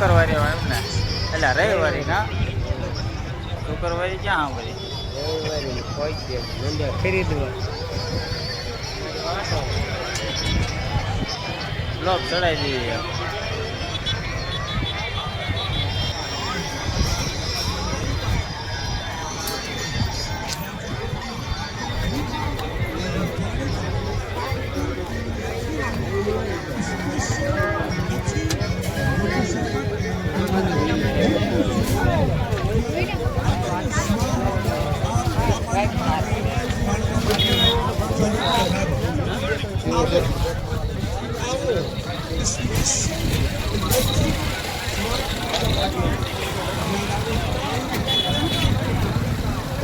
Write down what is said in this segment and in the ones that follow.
શુક્રવારે હોય એમ ને. એટલે રવિવારે કા? શુક્રવારે ક્યાં આવે રવિવારે પહોંચીએ મંડ્યા ખરીદવા બ્લોક ચડાવી દઈએ.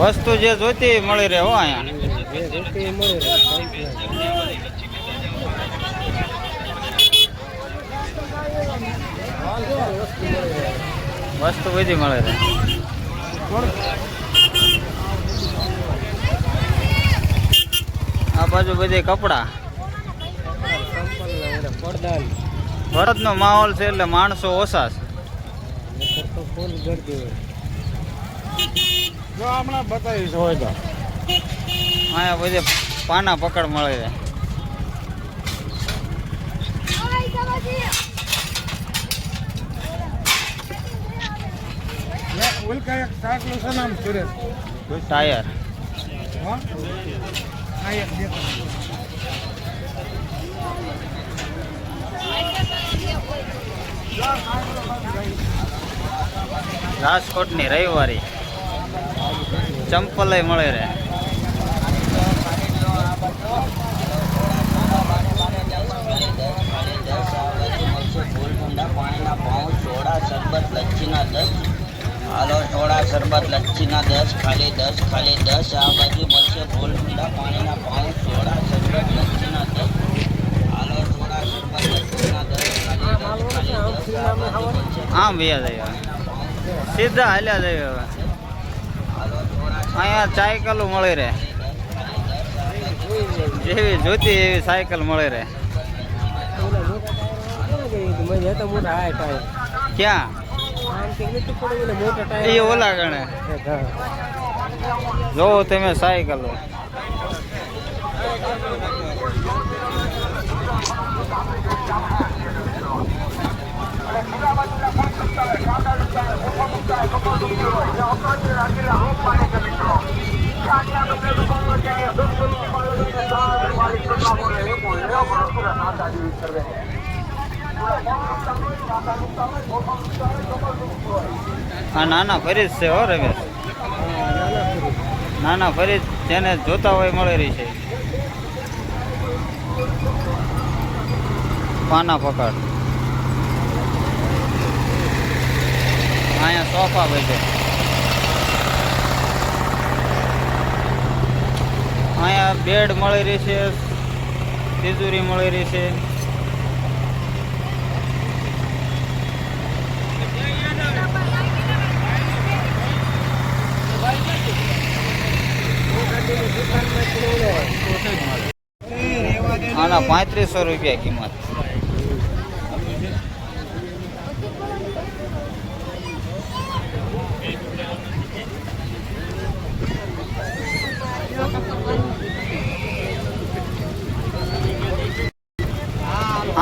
વસ્તુ જે જોઈતી મળી રહે હો અહીંયા. વસ્તુ બધી મળે રહે. આ બાજુ બધી કપડા. ભરતનો માહોલ છે એટલે માણસો ઓછા છે. જો હમણાં બતાવીશ હોય તો. અહીંયા બધી પાના પકડ મળે છે. ટાયર. રાજકોટની રવિવારી. ચંપલ મળે લચ્છીના દસ હાલો સોડા શરબત લચ્છીના દસ ખાલી દસ ખાલી દસ. આ બાજુ મળશે ઠંડા પાણીના પાઉચ સોડા શરબત લચ્છીના દસ. હાલો સોડા શરબત લચ્છીના દસ ખાલી દસ ખાલી દસ. આ બાજુ મળશે આમ વ્યા જઈએ સીધા હાલ્યા જઈએ હવે. અહીંયા સાયકલો મળી રહે. જેવી જોતી એવી સાયકલ મળી રહે. ક્યાં? એ ઓલા ગણે. જોવો તમે સાયકલો. આ નાના ફરીજ છે હો, રમેશ. નાના ફરીજ જેને જોતા હોય મળી રહી છે. પાના પકડ. અહીંયા સોફા બેઠે. અહીંયા બેડ મળી રહી છે તિજોરી મળી રહી છે. આના પાંત્રીસો રૂપિયા કિંમત.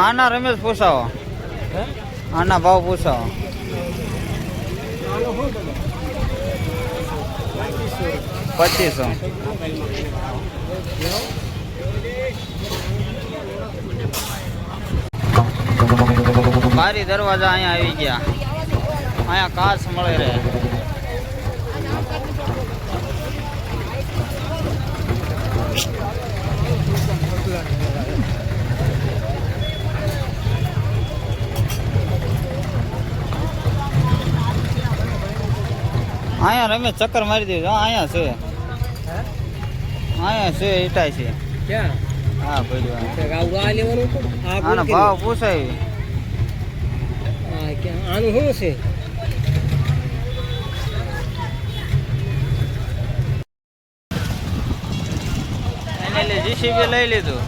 આના રમેશ પૂછાવો. આના ભાવ પૂછાવો. પચીસો. બારી દરવાજા અહીંયા આવી ગયા. અહીંયા કાચ મળે રહે. અહીંયા રમે ચક્કર મારી દીધો અહીંયા છે. અહીંયા છે ઈટા છે. હા ભાઈ ભાવ પૂછાય. આનું શું છે? જીસીબી લઈ લીધું.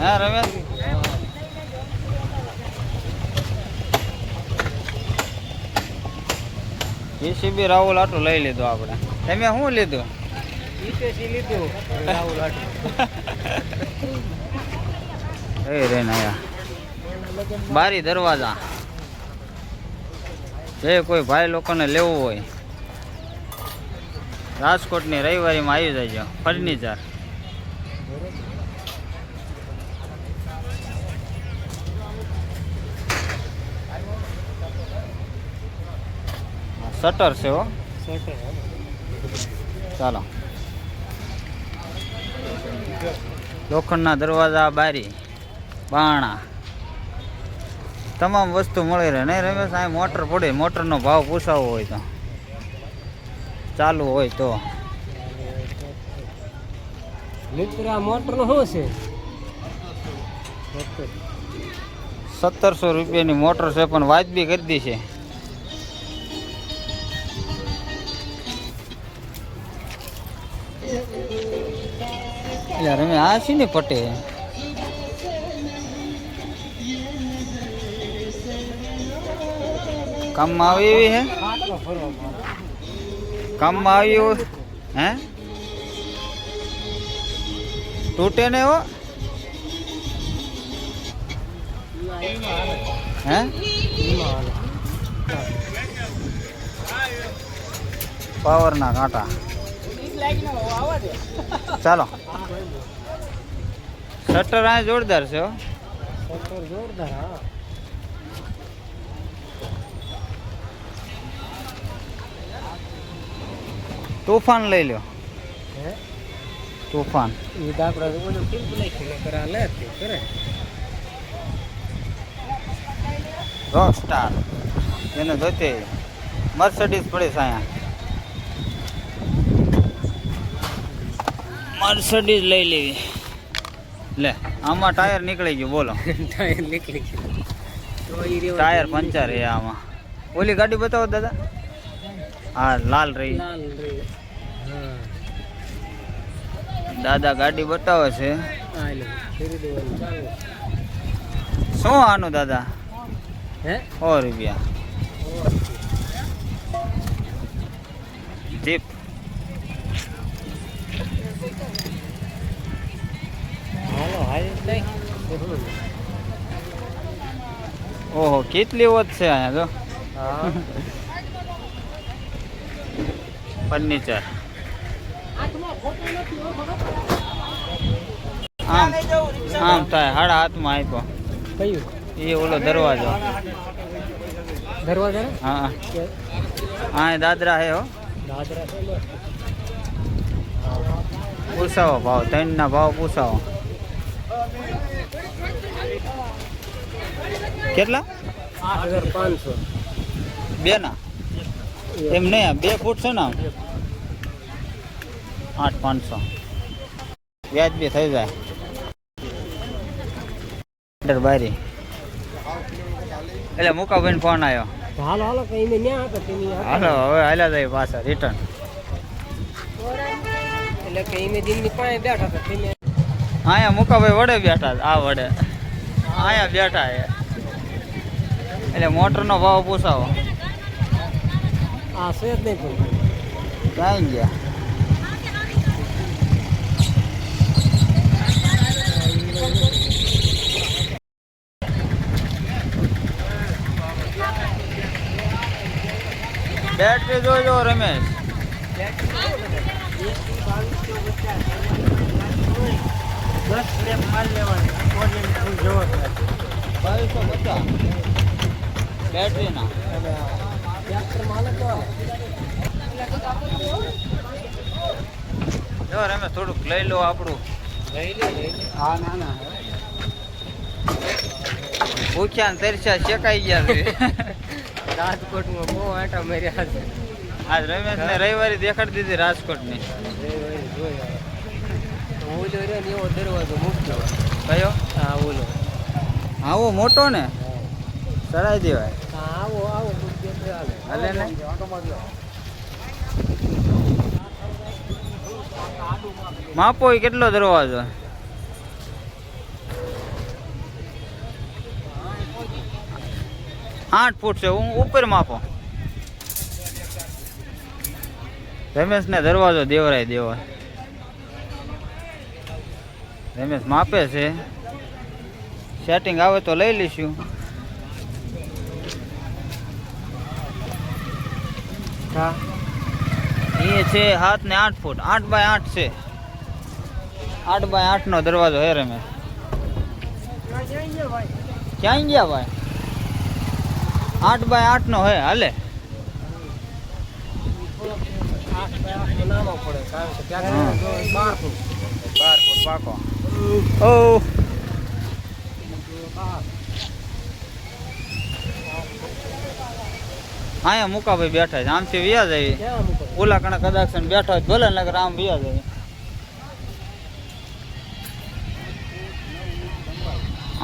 હા રમેશ? જીસીબી રાહુલ આટલું લઈ લીધું આપણે. તમે શું લીધું? ઈટેસી લીધું. રાહુલ આટલું. એ રે નયા. બારી દરવાજા. જે કોઈ ભાઈ લોકોને લેવું હોય. રાજકોટની રવિવારીમાં આવી જાય ફર્નિચર. શટર છે હો. ચાલો. લોખંડના દરવાજા બારી બાણા તમામ વસ્તુ મળી રહે. નહીં રમેશ અહીં મોટર પડે મોટરનો ભાવ પૂછાવો હોય તો. ચાલુ હોય તો. મિત્ર આ મોટરનું શું છે? સત્તરસો રૂપિયાની મોટર છે પણ વાજબી કરી દી છે. એટલે રમે આ છે ને પટે કામમાં આવી એવી હે આટલો ફરવા કામમાં આવી હોય હે તૂટે ને હો હે પાવરના કાંટા ચાલો. શટર આ જોરદાર છે હો. જોરદાર હા. તોફાન લઈ લ્યો. હે? તોફાન. એ દાખલા તો બોલો કેમ નાખ્યું છે કરા લે તે કરે. રોક સ્ટાર એને જોતે મર્સિડીઝ પડે છે અહીંયા. મર્સડીઝ લઈ લેવી. લે આમાં ટાયર નીકળી ગયું બોલો. ટાયર નીકળી ગયું. તો ઈ રેવા ટાયર પંચર છે આમાં. ઓલી ગાડી બતાવો દાદા. હા લાલ રહી. લાલ રે હા. દાદા ગાડી બતાવે છે. શું આનું દાદા? હે? સો રૂપિયા. જીપ. ઓહો કેટલી વોટ છે અહીંયા જો? ફર્નિચર. આમ આમ થાય હાડા હાથમાં આપ્યો કયું? એ ઓલો દરવાજો. દરવાજો હા હા. દાદરા હે હો. દાદરા પૂછાવો ભાવ ત્રણના ભાવ પૂછાવો. કેટલા? બે ના એમ નહીં બે ફૂટ છે ને આઠ પાંચસો. વ્યાજ બી થઈ જાય. બારી. એટલે મુકાભાઈ ફોન આવ્યો હાલો હાલો કઈ મેં ન્યા હતા તેની હાલો હવે હાલ્યા જાય પાછા રિટર્ન એટલે કઈ મેં દિનની પાસે બેઠા હતા અહીંયા મુકાભાઈ વડે બેઠા આ વડે. અહીંયા બેઠા એ એટલે મોટરનો ભાવ પૂછાવો. આ છે જ નહીં ક્યાં ગયા. બેટરી જોજો રમેશ. સ્લેબ માલ લેવાની. ઓરિયન ફૂલ જવો બાવીસો પચાસ. બેટરીના. ટ્રેક્ટર માલ જો રમેશ થોડુંક લઈ લો આપણું. લઈ લે હા ના ના. ભૂખ્યા ને તરસ્યા શેકાઈ ગયા છે. રાજકોટમાં બહુ આટા માર્યા છે. આજ રમેશ ને રવિવારે દેખાડી દીધી રાજકોટની. ઓલો રહ્યો ને દરવાજો મૂક્યો કયો? હા ઓલો આવો મોટો ને. ચડાઈ દેવાય. આવો આવો હાલે ને? માપો કેટલો દરવાજો? આઠ ફૂટ છે, હું ઉપર માપો. રમેશને દરવાજો દેવરાય દેવા રમેશ માપે છે. સેટિંગ આવે તો લઈ લઈશું. એ છે હાથ ને આઠ ફૂટ. આઠ બાય આઠ છે. આઠ બાય આઠ નો દરવાજો હે રમે ક્યાં ગયા ભાઈ? આઠ બાય આઠ નો હે હાલે. બાર ફૂટ. બાર ફૂટ પાકો. ઓ. અહીંયા મુકાભાઈ બેઠા છે. આમથી વ્યાજ આવી ઓલા કણા કદાચ બેઠા હોય ભલે નગર આમ વ્યાજ આવી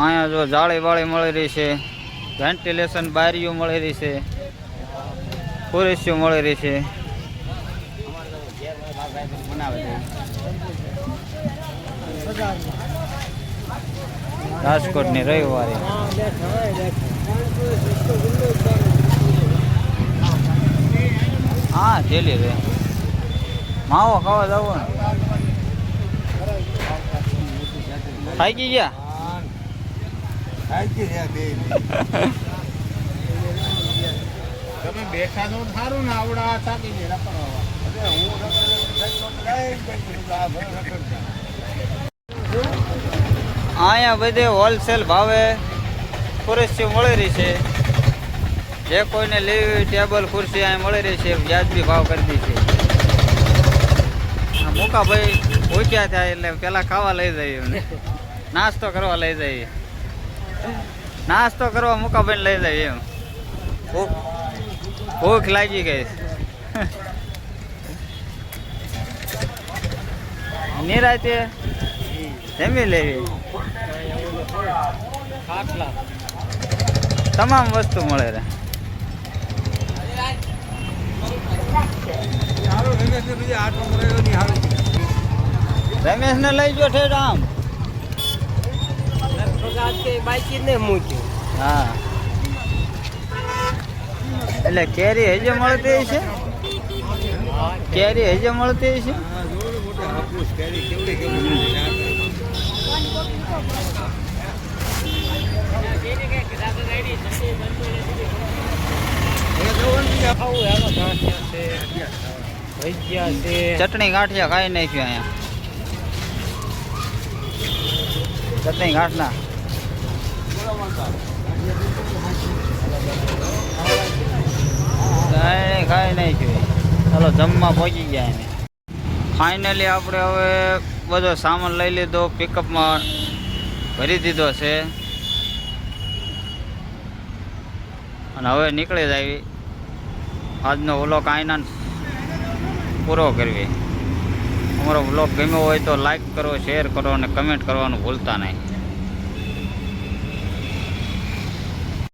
અહીંયા જો જાળી વાળી મળી રહી છે. વેન્ટિલેશન બારીઓ મળી રહી છે. ખુરશીઓ મળી રહી છે. રાજકોટની રવિવારે. હા થેલી રે. માવો ખાવા જાવ ને. થાકી ગયા? તમે બેઠા છો સારું ને આવડા થાકી ગયા અહીંયા બધે હોલસેલ ભાવે ખુરશીઓ મળી રહી છે. જે કોઈને લેવી ટેબલ ખુરશી અહીંયા મળી રહી છે વ્યાજબી ભાવ કરી દીધી છે. મોકાભાઈ ભૂખ્યા થાય એટલે પેલા ખાવા લઈ જઈએ નાસ્તો કરવા લઈ જઈએ. નાસ્તો કરવા મોકાભાઈને લઈ જઈએ એમ. ભૂખ ભૂખ લાગી ગઈ. નિરાતે જમી લેવી. તમામ વસ્તુ મળે રે. રમેશ ને લઈ જો ઠેઠ આમ. હા. એટલે કેરી હજે મળતી છે કેરી હજે મળતી છે ચટણી ગાંઠિયા ખાઈ નાખ્યું અહીંયા. ચટણી ગાંઠના. ખાઈ નાખ્યું. ચાલો જમવા પહોંચી ગયા એને. ફાઇનલી આપણે હવે બધો સામાન લઈ લીધો પિકઅપમાં ભરી દીધો છે. અને હવે નીકળી જાય આજનો વ્લોગ આઈના પૂરો કરવી. અમારો વ્લોગ ગમ્યો હોય તો લાઈક કરો, શેર કરો અને કમેન્ટ કરવાનું ભૂલતા નહીં.